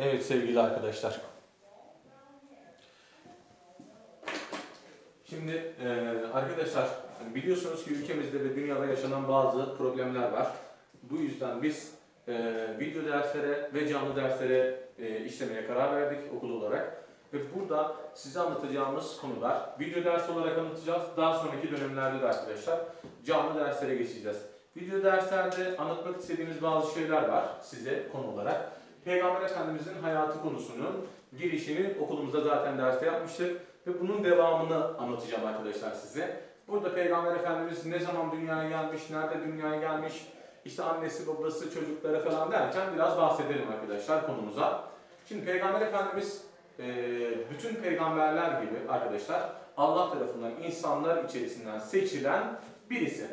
Evet sevgili arkadaşlar. Şimdi e, arkadaşlar hani biliyorsunuz ki ülkemizde ve dünyada yaşanan bazı problemler var. Bu yüzden biz e, video derslere ve canlı derslere e, işlemeye karar verdik okul olarak. Ve burada size anlatacağımız konular video ders olarak anlatacağız. Daha sonraki dönemlerde de arkadaşlar canlı derslere geçeceğiz. Video derslerde anlatmak istediğimiz bazı şeyler var size konu olarak. Peygamber Efendimizin hayatı konusunun girişini okulumuzda zaten derste yapmıştık ve bunun devamını anlatacağım arkadaşlar size. Burada Peygamber Efendimiz ne zaman dünyaya gelmiş, nerede dünyaya gelmiş, işte annesi, babası, çocukları falan derken biraz bahsedelim arkadaşlar konumuza. Şimdi Peygamber Efendimiz e, bütün peygamberler gibi arkadaşlar Allah tarafından insanlar içerisinden seçilen birisi.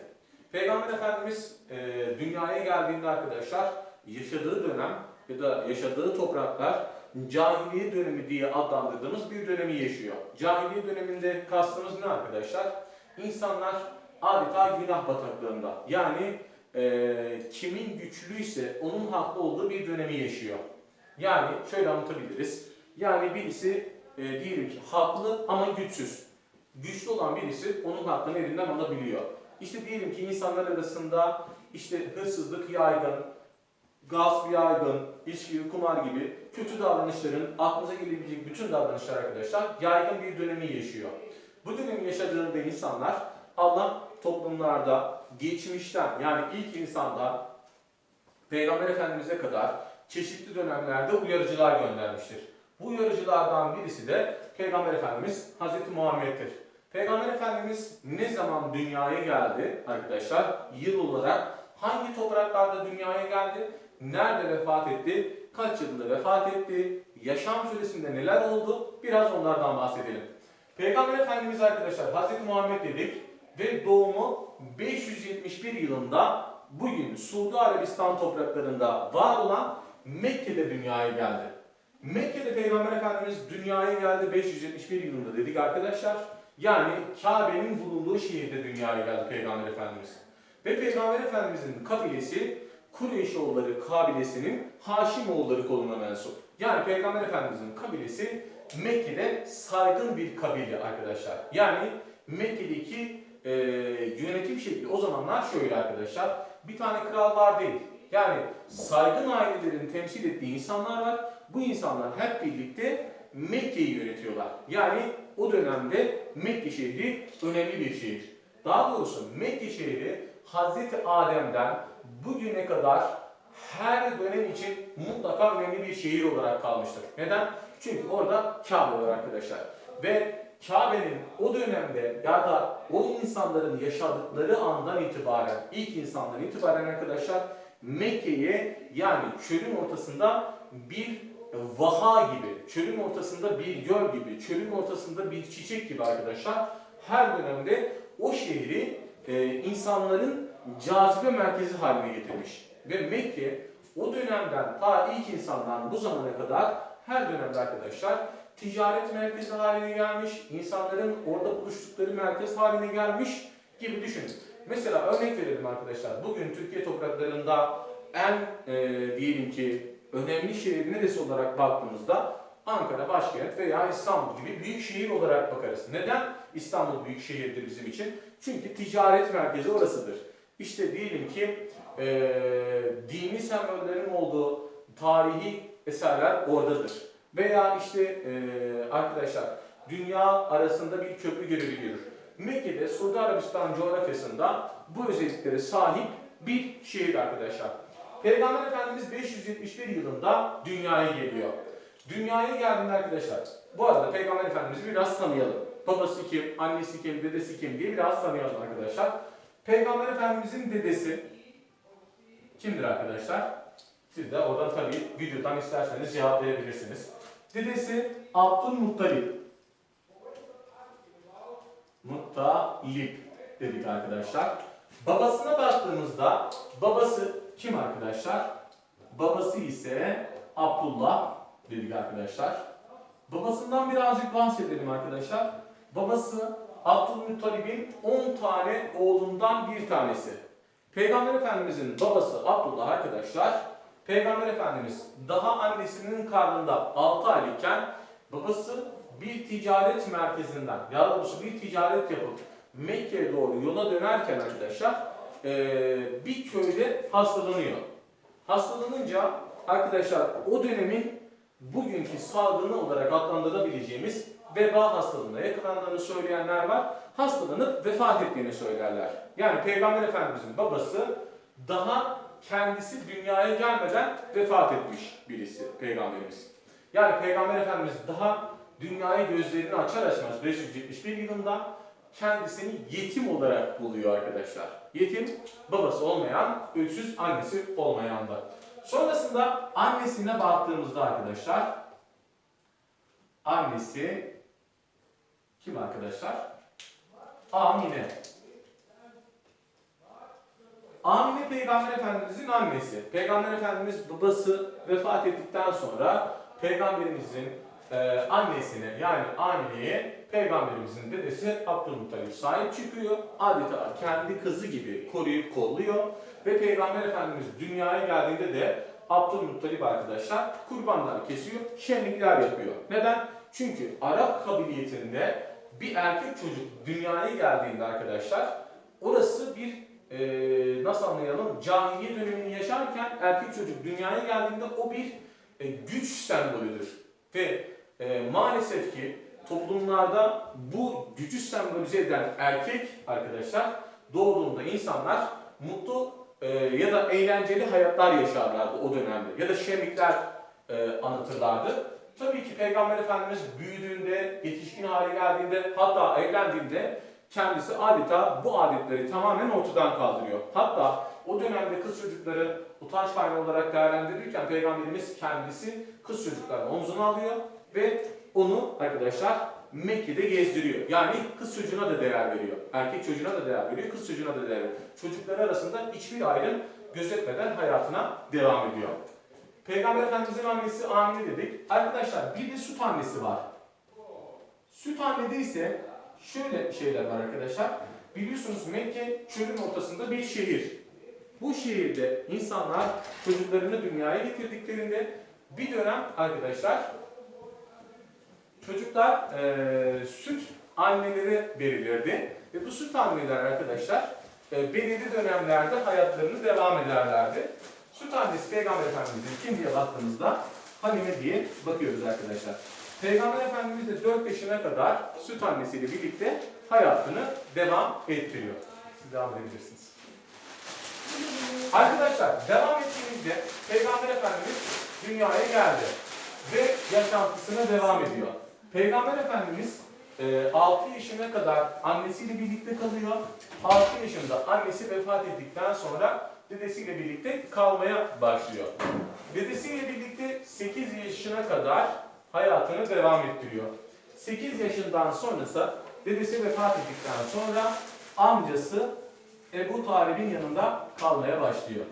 Peygamber Efendimiz e, dünyaya geldiğinde arkadaşlar yaşadığı dönem ya da yaşadığı topraklar cahiliye dönemi diye adlandırdığımız bir dönemi yaşıyor. Cahiliye döneminde kastımız ne arkadaşlar? İnsanlar adeta günah bataklığında. Yani e, kimin güçlüyse onun haklı olduğu bir dönemi yaşıyor. Yani şöyle anlatabiliriz. Yani birisi e, diyelim ki haklı ama güçsüz. Güçlü olan birisi onun hakkını elinden alabiliyor. İşte diyelim ki insanlar arasında işte hırsızlık yaygın, gasp yaygın, içki, kumar gibi kötü davranışların aklınıza gelebilecek bütün davranışlar arkadaşlar yaygın bir dönemi yaşıyor. Bu dönemi yaşadığında insanlar Allah toplumlarda geçmişten yani ilk insanda Peygamber Efendimiz'e kadar çeşitli dönemlerde uyarıcılar göndermiştir. Bu uyarıcılardan birisi de Peygamber Efendimiz Hazreti Muhammed'dir. Peygamber Efendimiz ne zaman dünyaya geldi arkadaşlar? Yıl olarak hangi topraklarda dünyaya geldi? Nerede vefat etti? Kaç yılında vefat etti? Yaşam süresinde neler oldu? Biraz onlardan bahsedelim. Peygamber Efendimiz arkadaşlar Hazreti Muhammed dedik ve doğumu 571 yılında bugün Suudi Arabistan topraklarında var olan Mekke'de dünyaya geldi. Mekke'de Peygamber Efendimiz dünyaya geldi 571 yılında dedik arkadaşlar. Yani Kabe'nin bulunduğu şehirde dünyaya geldi Peygamber Efendimiz. Ve Peygamber Efendimizin kabilesi Kureyşoğulları kabilesinin Haşimoğulları koluna mensup. Yani Peygamber Efendimizin kabilesi Mekke'de saygın bir kabile arkadaşlar. Yani Mekke'deki e, yönetim şekli o zamanlar şöyle arkadaşlar. Bir tane kral var değil. Yani saygın ailelerin temsil ettiği insanlar var. Bu insanlar hep birlikte Mekke'yi yönetiyorlar. Yani o dönemde Mekke şehri önemli bir şehir. Daha doğrusu Mekke şehri Hazreti Adem'den bugüne kadar her dönem için mutlaka önemli bir şehir olarak kalmıştır. Neden? Çünkü orada Kabe var arkadaşlar. Ve Kabe'nin o dönemde ya da o insanların yaşadıkları andan itibaren, ilk insandan itibaren arkadaşlar Mekke'ye yani çölün ortasında bir vaha gibi, çölün ortasında bir göl gibi, çölün ortasında bir çiçek gibi arkadaşlar her dönemde o şehri e, insanların cazibe merkezi haline getirmiş. Ve Mekke o dönemden ta ilk insandan bu zamana kadar her dönemde arkadaşlar ticaret merkezi haline gelmiş, insanların orada buluştukları merkez haline gelmiş gibi düşünün. Mesela örnek verelim arkadaşlar. Bugün Türkiye topraklarında en e, diyelim ki önemli şehir neresi olarak baktığımızda Ankara başkent veya İstanbul gibi büyük şehir olarak bakarız. Neden İstanbul büyük şehirdir bizim için? Çünkü ticaret merkezi orasıdır. İşte diyelim ki e, dini sembollerin olduğu tarihi eserler oradadır. Veya işte e, arkadaşlar dünya arasında bir köprü görevi görür. Mekke'de Suudi Arabistan coğrafyasında bu özelliklere sahip bir şehir arkadaşlar. Peygamber Efendimiz 571 yılında dünyaya geliyor. Dünyaya geldiğinde arkadaşlar, bu arada Peygamber Efendimiz'i biraz tanıyalım. Babası kim, annesi kim, dedesi kim diye biraz tanıyalım arkadaşlar. Peygamber Efendimiz'in dedesi kimdir arkadaşlar? Siz de oradan tabii videodan isterseniz cevaplayabilirsiniz. Dedesi Abdülmuttalip. Muttalip dedik arkadaşlar. Babasına baktığımızda babası kim arkadaşlar? Babası ise Abdullah dedik arkadaşlar. Babasından birazcık bahsedelim arkadaşlar. Babası Abdülmuttalib'in 10 tane oğlundan bir tanesi. Peygamber Efendimizin babası Abdullah arkadaşlar Peygamber Efendimiz daha annesinin karnında 6 aylıkken babası bir ticaret merkezinden, ya doğrusu bir ticaret yapıp Mekke'ye doğru yola dönerken arkadaşlar eee, bir köyde hastalanıyor. Hastalanınca arkadaşlar o dönemin bugünkü salgını olarak adlandırabileceğimiz veba hastalığına yakalandığını söyleyenler var. Hastalanıp vefat ettiğini söylerler. Yani Peygamber Efendimizin babası daha kendisi dünyaya gelmeden vefat etmiş birisi Peygamberimiz. Yani Peygamber Efendimiz daha dünyaya gözlerini açar açmaz 571 yılında kendisini yetim olarak buluyor arkadaşlar. Yetim babası olmayan, öksüz annesi olmayan da. Sonrasında annesine baktığımızda arkadaşlar annesi kim arkadaşlar? Amine. Amine Peygamber Efendimizin annesi. Peygamber Efendimiz babası vefat ettikten sonra Peygamberimizin e, annesine yani Amine'ye Peygamberimizin dedesi Abdülmuttalip sahip çıkıyor. Adeta kendi kızı gibi koruyup kolluyor. Ve Peygamber Efendimiz dünyaya geldiğinde de Abdülmuttalip arkadaşlar kurbanlar kesiyor, şenlikler yapıyor. Neden? Çünkü Arap kabiliyetinde bir erkek çocuk dünyaya geldiğinde arkadaşlar orası bir e, nasıl anlayalım cahiliye dönemini yaşarken erkek çocuk dünyaya geldiğinde o bir e, güç sembolüdür. Ve e, maalesef ki toplumlarda bu gücü sembolize eden erkek arkadaşlar doğduğunda insanlar mutlu e, ya da eğlenceli hayatlar yaşarlardı o dönemde. Ya da şenlikler e, anlatırlardı. Tabii ki Peygamber Efendimiz büyüdüğünde, yetişkin hale geldiğinde, hatta evlendiğinde kendisi adeta bu adetleri tamamen ortadan kaldırıyor. Hatta o dönemde kız çocukları utanç kaynağı olarak değerlendirirken Peygamberimiz kendisi kız çocuklarını omzuna alıyor ve onu arkadaşlar Mekke'de gezdiriyor. Yani kız çocuğuna da değer veriyor. Erkek çocuğuna da değer veriyor, kız çocuğuna da değer veriyor. Çocukları arasında hiçbir ayrım gözetmeden hayatına devam ediyor. Peygamber Efendimizin annesi Amine dedik. Arkadaşlar bir de süt annesi var. Süt annede ise şöyle şeyler var arkadaşlar. Biliyorsunuz Mekke çölün ortasında bir şehir. Bu şehirde insanlar çocuklarını dünyaya getirdiklerinde bir dönem arkadaşlar çocuklar eee, süt anneleri verilirdi. Ve bu süt anneler arkadaşlar e, belirli dönemlerde hayatlarını devam ederlerdi. Süt annesi Peygamber Efendimiz'in kim diye baktığımızda Halime diye bakıyoruz arkadaşlar. Peygamber Efendimiz de 4 yaşına kadar süt annesiyle birlikte hayatını devam ettiriyor. Siz devam edebilirsiniz. Arkadaşlar devam ettiğimizde Peygamber Efendimiz dünyaya geldi ve yaşantısına devam ediyor. Peygamber Efendimiz e, 6 yaşına kadar annesiyle birlikte kalıyor. 6 yaşında annesi vefat ettikten sonra dedesiyle birlikte kalmaya başlıyor. Dedesiyle birlikte 8 yaşına kadar hayatını devam ettiriyor. 8 yaşından sonrası dedesi vefat ettikten sonra amcası Ebu Talib'in yanında kalmaya başlıyor.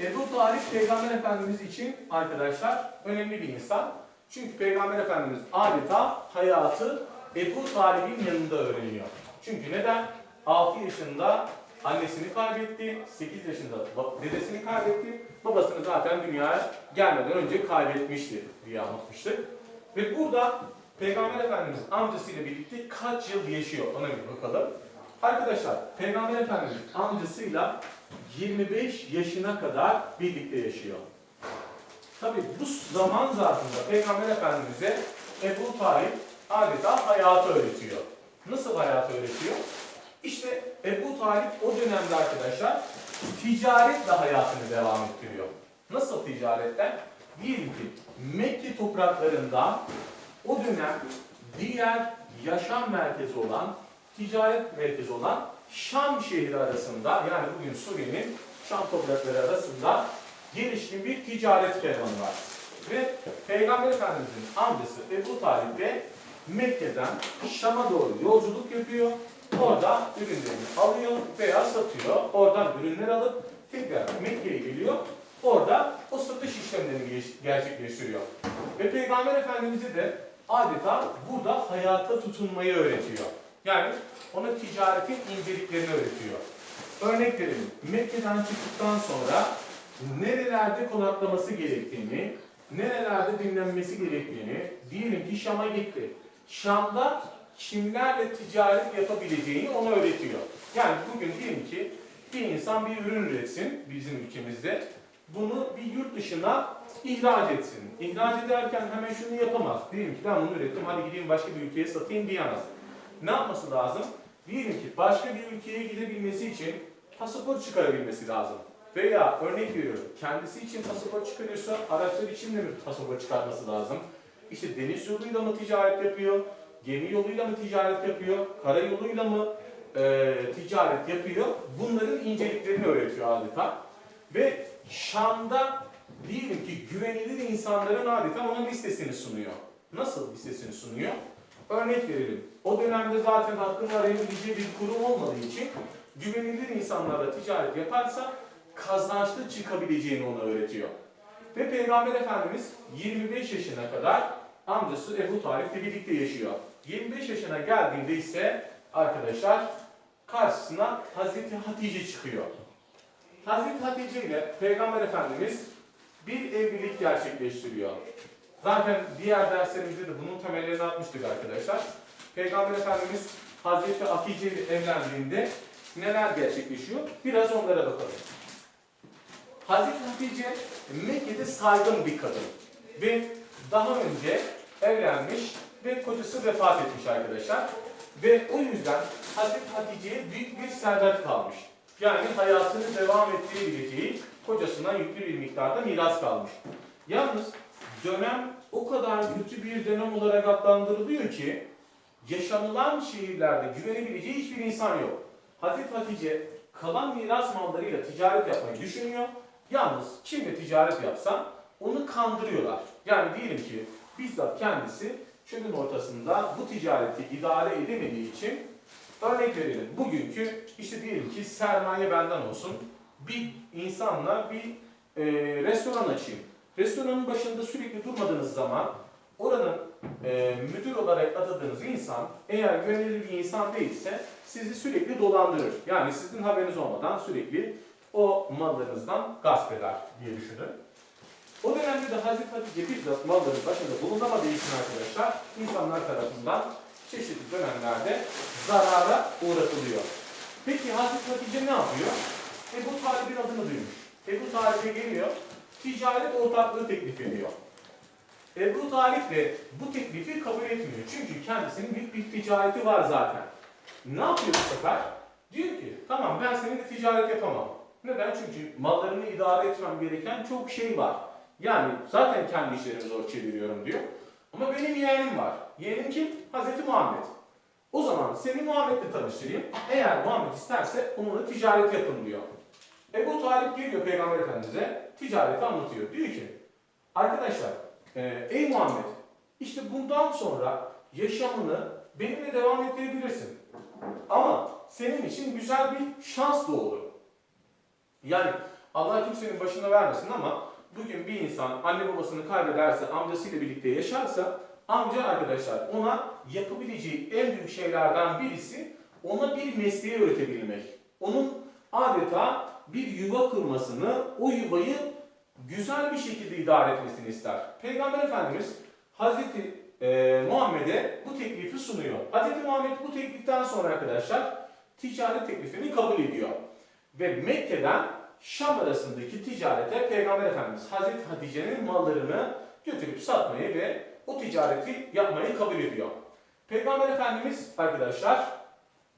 Ebu Talip Peygamber Efendimiz için arkadaşlar önemli bir insan. Çünkü Peygamber Efendimiz adeta hayatı Ebu Talib'in yanında öğreniyor. Çünkü neden? 6 yaşında annesini kaybetti, 8 yaşında dedesini kaybetti, babasını zaten dünyaya gelmeden önce kaybetmişti diye anlatmıştık. Ve burada Peygamber Efendimiz amcasıyla birlikte kaç yıl yaşıyor ona bir bakalım. Arkadaşlar Peygamber Efendimiz amcasıyla 25 yaşına kadar birlikte yaşıyor. Tabi bu zaman zarfında Peygamber Efendimiz'e Ebu Talip adeta hayatı öğretiyor. Nasıl hayatı öğretiyor? İşte Ebu Talip o dönemde arkadaşlar ticaretle hayatını devam ettiriyor. Nasıl ticaretten? Diyelim ki Mekke topraklarından o dönem diğer yaşam merkezi olan, ticaret merkezi olan Şam şehri arasında yani bugün Suriye'nin Şam toprakları arasında gelişkin bir ticaret kervanı var. Ve Peygamber Efendimiz'in amcası Ebu Talip de Mekke'den Şam'a doğru yolculuk yapıyor. Orada ürünlerini alıyor veya satıyor. Oradan ürünler alıp tekrar Mekke'ye geliyor. Orada o satış işlemlerini gerçekleştiriyor. Ve Peygamber Efendimiz'e de adeta burada hayata tutunmayı öğretiyor. Yani ona ticaretin inceliklerini öğretiyor. Örnek verelim. Mekke'den çıktıktan sonra nerelerde konaklaması gerektiğini, nerelerde dinlenmesi gerektiğini, diyelim ki Şam'a gitti. Şam'da kimlerle ticaret yapabileceğini ona öğretiyor. Yani bugün diyelim ki bir insan bir ürün üretsin bizim ülkemizde. Bunu bir yurt dışına ihraç etsin. İhraç ederken hemen şunu yapamaz. Diyelim ki ben bunu ürettim, hadi gideyim başka bir ülkeye satayım diyemez. Ne yapması lazım? Diyelim ki başka bir ülkeye gidebilmesi için pasaport çıkarabilmesi lazım. Veya örnek veriyorum, kendisi için pasaport çıkarıyorsa araçlar için de mi pasaport çıkarması lazım? İşte deniz yoluyla mı ticaret yapıyor, gemi yoluyla mı ticaret yapıyor, kara yoluyla mı e, ticaret yapıyor? Bunların inceliklerini öğretiyor adeta. Ve Şam'da diyelim ki güvenilir insanların adeta onun listesini sunuyor. Nasıl listesini sunuyor? Örnek verelim. O dönemde zaten hakkını arayabileceği bir kurum olmadığı için güvenilir insanlarla ticaret yaparsa kazançlı çıkabileceğini ona öğretiyor. Ve Peygamber Efendimiz 25 yaşına kadar amcası Ebu Talip'le birlikte yaşıyor. 25 yaşına geldiğinde ise arkadaşlar karşısına Hazreti Hatice çıkıyor. Hazreti Hatice ile Peygamber Efendimiz bir evlilik gerçekleştiriyor. Zaten diğer derslerimizde de bunun temellerini atmıştık arkadaşlar. Peygamber Efendimiz Hazreti Hatice ile evlendiğinde neler gerçekleşiyor? Biraz onlara bakalım. Hazreti Hatice Mekke'de saygın bir kadın ve daha önce evlenmiş ve kocası vefat etmiş arkadaşlar. Ve o yüzden Hazreti Hatice'ye büyük bir servet kalmış. Yani hayatını devam ettirebileceği kocasından yüklü bir miktarda miras kalmış. Yalnız dönem o kadar kötü bir dönem olarak adlandırılıyor ki yaşanılan şehirlerde güvenebileceği hiçbir insan yok. Hazreti Hatice kalan miras mallarıyla ticaret yapmayı düşünüyor. Yalnız kimle ticaret yapsa onu kandırıyorlar. Yani diyelim ki bizzat kendisi çölün ortasında bu ticareti idare edemediği için örnek verelim. Bugünkü işte diyelim ki sermaye benden olsun. Bir insanla bir e, restoran açayım. Restoranın başında sürekli durmadığınız zaman oranın e, müdür olarak atadığınız insan eğer güvenilir bir insan değilse sizi sürekli dolandırır. Yani sizin haberiniz olmadan sürekli o mallarınızdan gasp eder diye düşünün. O dönemde de Hazreti Hatice bizzat malların başında bulunamadığı için arkadaşlar insanlar tarafından çeşitli dönemlerde zarara uğratılıyor. Peki Hazreti Hatice ne yapıyor? Ebu Talib'in adını duymuş. Ebu Talib'e geliyor, ticaret ortaklığı teklif ediyor. Ebu Talip de bu teklifi kabul etmiyor. Çünkü kendisinin büyük bir ticareti var zaten. Ne yapıyor bu sefer? Diyor ki, tamam ben seninle ticaret yapamam. Neden? Çünkü mallarını idare etmem gereken çok şey var. Yani zaten kendi işlerimi zor çeviriyorum diyor. Ama benim yeğenim var. Yeğenim kim? Hazreti Muhammed. O zaman seni Muhammed'le tanıştırayım. Eğer Muhammed isterse onunla ticaret yapın diyor. Ebu Talip geliyor Peygamber Efendimiz'e ticareti anlatıyor. Diyor ki, arkadaşlar e, ey Muhammed işte bundan sonra yaşamını benimle devam ettirebilirsin. Ama senin için güzel bir şans doğdu. Yani Allah kimsenin başına vermesin ama bugün bir insan anne babasını kaybederse, amcasıyla birlikte yaşarsa amca arkadaşlar ona yapabileceği en büyük şeylerden birisi ona bir mesleği öğretebilmek. Onun adeta bir yuva kurmasını, o yuvayı güzel bir şekilde idare etmesini ister. Peygamber Efendimiz Hazreti e, Muhammed'e bu teklifi sunuyor. Hazreti Muhammed bu tekliften sonra arkadaşlar ticaret teklifini kabul ediyor. Ve Mekke'den Şam arasındaki ticarete Peygamber Efendimiz Hazreti Hatice'nin mallarını götürüp satmayı ve o ticareti yapmayı kabul ediyor. Peygamber Efendimiz arkadaşlar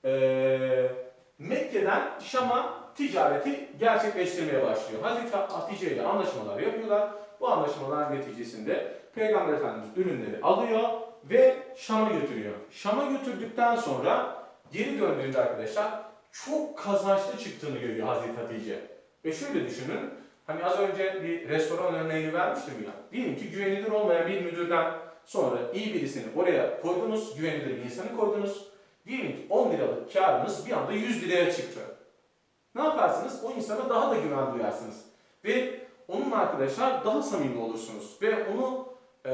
eee, Mekke'den Şam'a ticareti gerçekleştirmeye başlıyor. Hazreti Hatice ile anlaşmalar yapıyorlar. Bu anlaşmalar neticesinde Peygamber Efendimiz ürünleri alıyor ve Şam'a götürüyor. Şam'a götürdükten sonra geri döndüğünde arkadaşlar çok kazançlı çıktığını görüyor Hazreti Hatice. Ve şöyle düşünün, hani az önce bir restoran örneğini vermiştim ya. Diyelim ki güvenilir olmayan bir müdürden sonra iyi birisini oraya koydunuz, güvenilir bir insanı koydunuz. Diyelim ki 10 liralık karınız bir anda 100 liraya çıktı. Ne yaparsınız? O insana daha da güven duyarsınız. Ve onun arkadaşlar daha samimi olursunuz. Ve onu e,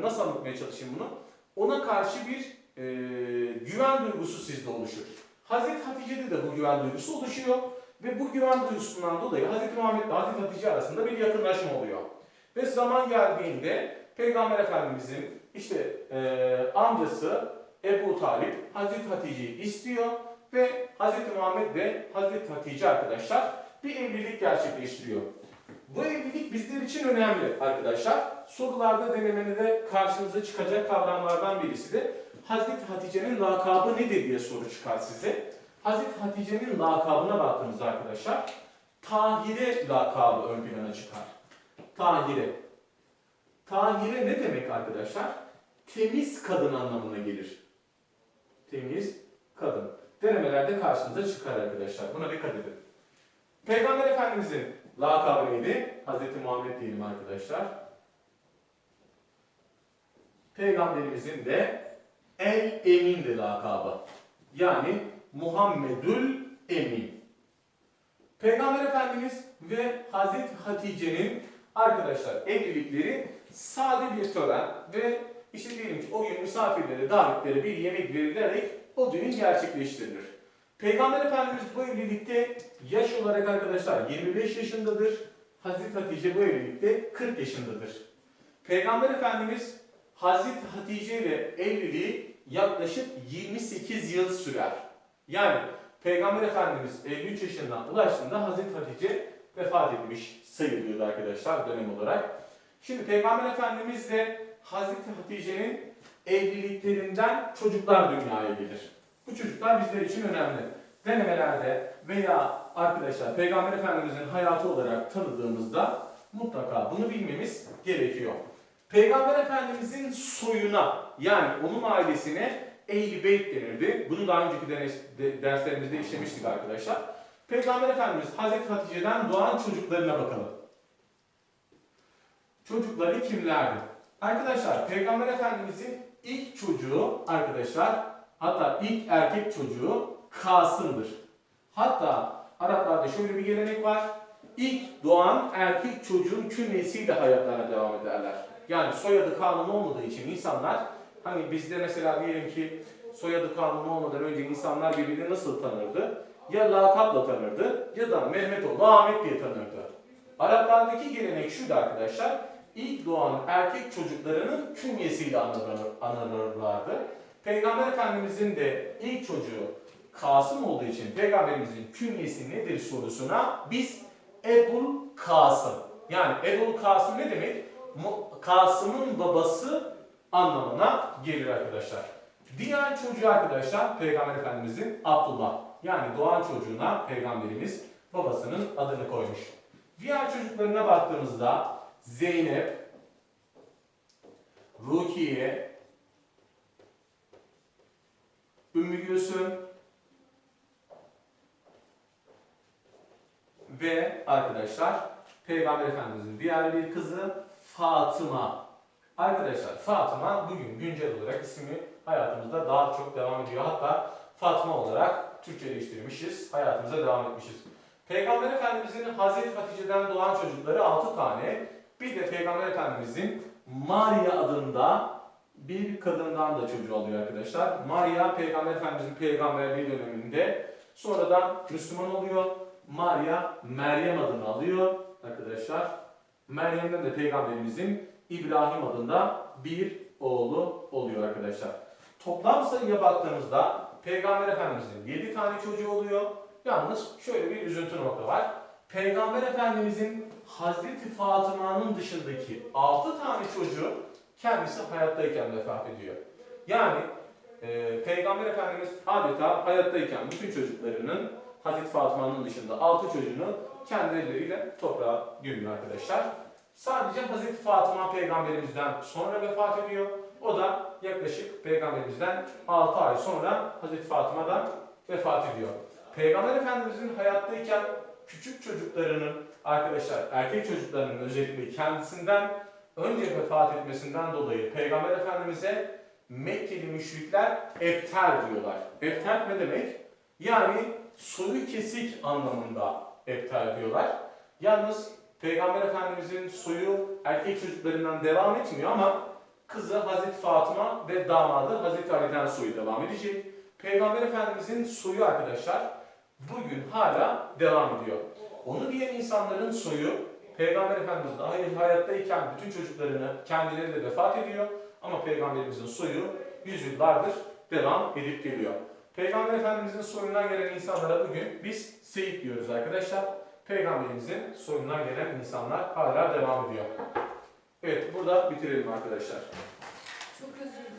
nasıl anlatmaya çalışayım bunu? Ona karşı bir e, güven duygusu sizde oluşur. Hazreti Hatice'de de bu güven duygusu oluşuyor. Ve bu güven duygusundan dolayı Hz. Muhammed ile Hz. Hatice arasında bir yakınlaşma oluyor. Ve zaman geldiğinde Peygamber Efendimizin işte e, amcası Ebu Talip Hazreti Hatice'yi istiyor ve Hazreti Muhammed ve Hazreti Hatice arkadaşlar bir evlilik gerçekleştiriyor. Bu evlilik bizler için önemli arkadaşlar. Sorularda denemenede karşınıza çıkacak kavramlardan birisi de Hazreti Hatice'nin lakabı nedir diye soru çıkar size. Hazreti Hatice'nin lakabına baktığımızda arkadaşlar Tahire lakabı ön plana çıkar. Tahire. Tahire ne demek arkadaşlar? Temiz kadın anlamına gelir. Temiz kadın. Denemelerde karşınıza çıkar arkadaşlar. Buna dikkat edin. Peygamber Efendimizin lakabı neydi? Hazreti Muhammed diyelim arkadaşlar. Peygamberimizin de El Emin'di lakabı. Yani Muhammedül Emin. Peygamber Efendimiz ve Hazreti Hatice'nin arkadaşlar evlilikleri sade bir tören ve işte diyelim ki o gün misafirlere, davetlere bir yemek verilerek o düğün gerçekleştirilir. Peygamber Efendimiz bu evlilikte yaş olarak arkadaşlar 25 yaşındadır. Hazreti Hatice bu evlilikte 40 yaşındadır. Peygamber Efendimiz Hazreti Hatice ile evliliği yaklaşık 28 yıl sürer. Yani Peygamber Efendimiz 53 yaşından ulaştığında Hazreti Hatice vefat etmiş sayılıyordu arkadaşlar dönem olarak. Şimdi Peygamber Efendimiz de Hazreti Hatice'nin evliliklerinden çocuklar dünyaya gelir. Bu çocuklar bizler için önemli. Denemelerde veya arkadaşlar Peygamber Efendimizin hayatı olarak tanıdığımızda mutlaka bunu bilmemiz gerekiyor. Peygamber Efendimizin soyuna yani onun ailesine Ehl-i Beyt denirdi. Bunu daha önceki ders- de- derslerimizde işlemiştik arkadaşlar. Peygamber Efendimiz Hazreti Hatice'den doğan çocuklarına bakalım. Çocukları kimlerdi? Arkadaşlar Peygamber Efendimizin ilk çocuğu arkadaşlar hatta ilk erkek çocuğu Kasım'dır. Hatta Araplarda şöyle bir gelenek var. İlk doğan erkek çocuğun künyesiyle hayatlarına devam ederler. Yani soyadı kanunu olmadığı için insanlar hani bizde mesela diyelim ki soyadı kanunu olmadan önce insanlar birbirini nasıl tanırdı? Ya lakapla tanırdı ya da Mehmetoğlu Ahmet diye tanırdı. Araplardaki gelenek şuydu arkadaşlar. İlk doğan erkek çocuklarının künyesiyle anılır- anılırlardı. Peygamber Efendimizin de ilk çocuğu Kasım olduğu için Peygamberimizin künyesi nedir sorusuna biz Ebul Kasım. Yani Ebul Kasım ne demek? Kasım'ın babası anlamına gelir arkadaşlar. Diğer çocuğu arkadaşlar Peygamber Efendimizin Abdullah. Yani doğan çocuğuna Peygamberimiz babasının adını koymuş. Diğer çocuklarına baktığımızda Zeynep, Rukiye, Ümmü Gülsüm ve arkadaşlar Peygamber Efendimizin diğer bir kızı Fatıma. Arkadaşlar Fatıma bugün güncel olarak ismi hayatımızda daha çok devam ediyor. Hatta Fatma olarak Türkçeleştirmişiz. Hayatımıza devam etmişiz. Peygamber Efendimizin Hazreti Hatice'den doğan çocukları 6 tane. Bir de Peygamber Efendimizin Maria adında bir kadından da çocuğu oluyor arkadaşlar. Maria Peygamber Efendimizin peygamberliği döneminde sonradan Müslüman oluyor. Maria Meryem adını alıyor arkadaşlar. Meryem'den de peygamberimizin İbrahim adında bir oğlu oluyor arkadaşlar. Toplam sayıya baktığımızda Peygamber Efendimizin 7 tane çocuğu oluyor. Yalnız şöyle bir üzüntü nokta var. Peygamber Efendimizin Hazreti Fatıma'nın dışındaki 6 tane çocuğu kendisi hayattayken vefat ediyor. Yani e, Peygamber Efendimiz adeta hayattayken bütün çocuklarının Hazreti Fatıma'nın dışında 6 çocuğunu kendi elleriyle toprağa gömüyor arkadaşlar. Sadece Hazreti Fatıma peygamberimizden sonra vefat ediyor. O da yaklaşık peygamberimizden 6 ay sonra Hazreti Fatıma'dan vefat ediyor. Peygamber Efendimizin hayattayken küçük çocuklarının arkadaşlar erkek çocuklarının özellikle kendisinden önce vefat etmesinden dolayı Peygamber Efendimiz'e Mekkeli müşrikler ebter diyorlar. Ebter ne demek? Yani soyu kesik anlamında ebter diyorlar. Yalnız Peygamber Efendimizin soyu erkek çocuklarından devam etmiyor ama kızı Hazreti Fatıma ve damadı Hazreti Ali'den soyu devam edecek. Peygamber Efendimizin soyu arkadaşlar bugün hala devam ediyor. Onu diyen insanların soyu Peygamber Efendimiz dahi hayattayken bütün çocuklarını kendileri de vefat ediyor ama Peygamberimizin soyu yüzyıllardır devam edip geliyor. Peygamber Efendimizin soyundan gelen insanlara bugün biz Seyit diyoruz arkadaşlar. Peygamberimizin soyundan gelen insanlar hala devam ediyor. Evet burada bitirelim arkadaşlar. Çok özür